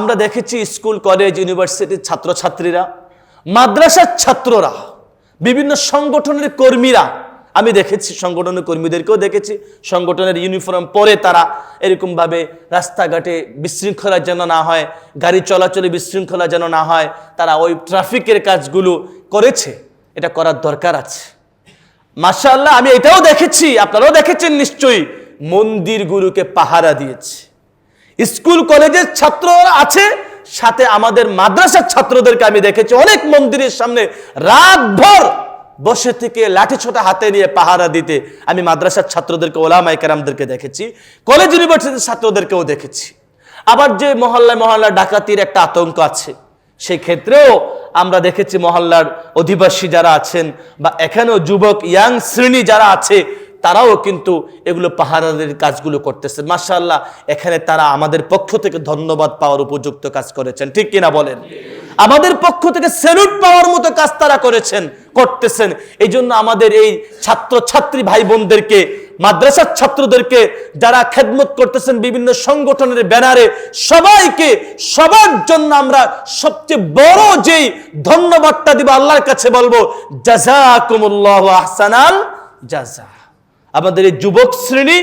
আমরা দেখেছি school college ইউনিভার্সিটির ছাত্রছাত্রীরা, মাদ্রাসার ছাত্ররা, বিভিন্ন সংগঠনের কর্মীরা, আমি দেখেছি, সংগঠনের কর্মীদেরকেও দেখেছি, সংগঠনের ইউনিফর্ম পরে তারা এরকমভাবে রাস্তাঘাটে বিশৃঙ্খলা যেন না হয়, গাড়ি চলাচলে বিশৃঙ্খলা যেন না হয়, তারা ওই ট্রাফিকের কাজগুলো করেছে, এটা করার দরকার আছে। মাশাআল্লাহ, আমি এটাও দেখেছি, আপনারাও দেখেছেন নিশ্চয়ই, মন্দিরগুলোকে পাহারা দিয়েছে। স্কুল কলেজের ছাত্ররা আছে, সাথে আমাদের মাদ্রাসার ছাত্রদেরকে আমি দেখেছি। অনেক মন্দিরের সামনে রাতভর বসে থেকে লাঠি ছোটা হাতে নিয়ে পাহারা দিতে আমি মাদ্রাসার ছাত্রদেরকে ওলামাই কেরামদেরকে দেখেছি। কলেজ ইউনিভার্সিটির ছাত্রদেরকেও দেখেছি। আবার যে মহল্লায় মহল্লা ডাকাতির একটা আতঙ্ক আছে, সেই ক্ষেত্রেও আমরা দেখেছি মহল্লার অধিবাসী যারা আছেন বা এখানেও যুবক, ইয়াং শ্রেণি যারা আছে তারাও কিন্তু এগুলো পাহারাদের কাজগুলো করতেছেন মাশাআল্লাহ, এখানে তারা আমাদের পক্ষ থেকে ধন্যবাদ পাওয়ার উপযুক্ত কাজ করেছেন। ঠিক কিনা বলেন? আমাদের পক্ষ থেকে স্যালুট পাওয়ার মতো কাজ তারা করেছেন, করতেছেন। এই জন্য আমাদের এই ছাত্র ছাত্রী ভাই বোনদেরকে মাদ্রাসার ছাত্রদেরকে, যারা খেদমত করতেছেন বিভিন্ন সংগঠনের ব্যানারে, সবাইকে, সবার জন্য আমরা সবচেয়ে বড় যেই ধন্যবাদটা দিব, আল্লাহর কাছে বলব জাজাকুমুল্লাহ আহসানাল জাজা আমাদের এই যুবক শ্রেণি,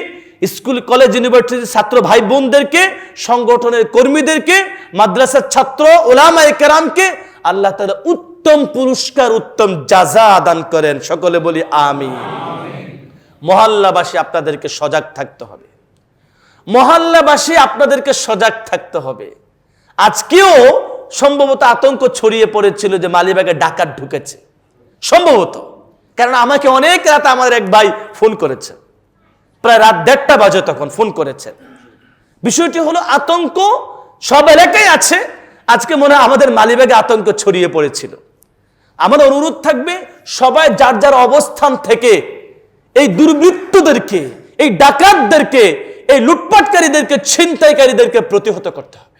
স্কুল, কলেজ ইউনিভার্সিটির ছাত্র ভাই বোনদেরকে সংগঠনের কর্মীদেরকে, মাদ্রাসার ছাত্র, ওলামায়ে কেরামকে আল্লাহ তাআলা উত্তম পুরস্কার, উত্তম যাজা আদান করেন। সকলে বলি আমি মহল্লাবাসী আপনাদেরকে সজাগ থাকতে হবে। মহল্লাবাসী আপনাদেরকে সজাগ থাকতে হবে। আজকেও সম্ভবত আতঙ্ক ছড়িয়ে পড়েছিল যে মালিবাগে ডাকাত ঢুকেছে। সম্ভবত। কারণ আমাকে অনেক রাত আমার এক ভাই ফোন করেছে। প্রায় রাত দেড়টা বাজে তখন ফোন করেছেন বিষয়টি হলো আতঙ্ক সব এলাকায় আছে। আজকে মনে হয় আমাদের মালিবাগে আতঙ্ক ছড়িয়ে পড়েছিল। আমার অনুরোধ থাকবে সবাই যার যার অবস্থান থেকে এই দুর্বৃত্তদেরকে, এই ডাকাতদেরকে, এই লুটপাটকারীদেরকে, ছিনতাইকারীদেরকে প্রতিহত করতে হবে।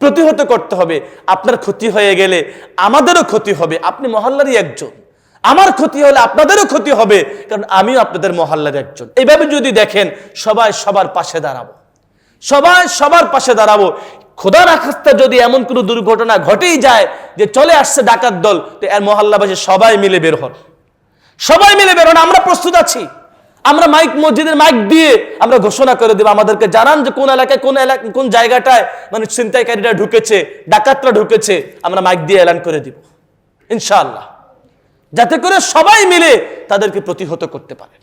প্রতিহত করতে হবে। আপনার ক্ষতি হয়ে গেলে আমাদেরও ক্ষতি হবে। আপনি মহল্লারই একজন। আমার ক্ষতি হলে আপনাদেরও ক্ষতি হবে, কারণ আমিও আপনাদের মহল্লার একজন। এইভাবে যদি দেখেন, সবাই সবার পাশে দাঁড়াবো। সবাই সবার পাশে দাঁড়াবো। খোদা রাখাস্তা যদি এমন কোনো দুর্ঘটনা ঘটেই যায় যে চলে আসছে ডাকাত দল, তো এর মহল্লাবাসী সবাই মিলে বের হন। সবাই মিলে বের হন, আমরা প্রস্তুত আছি। আমরা মাইক মসজিদের মাইক দিয়ে আমরা ঘোষণা করে দেবো, আমাদেরকে জানান যে কোন এলাকায়, কোন এলাকা, কোন জায়গাটায় মানে ছিনতাইকারীরা ঢুকেছে, ডাকাতরা ঢুকেছে, আমরা মাইক দিয়ে এলান করে দিব। ইনশাআল্লাহ। যাতে করে সবাই মিলে তাদেরকে প্রতিহত করতে পারে।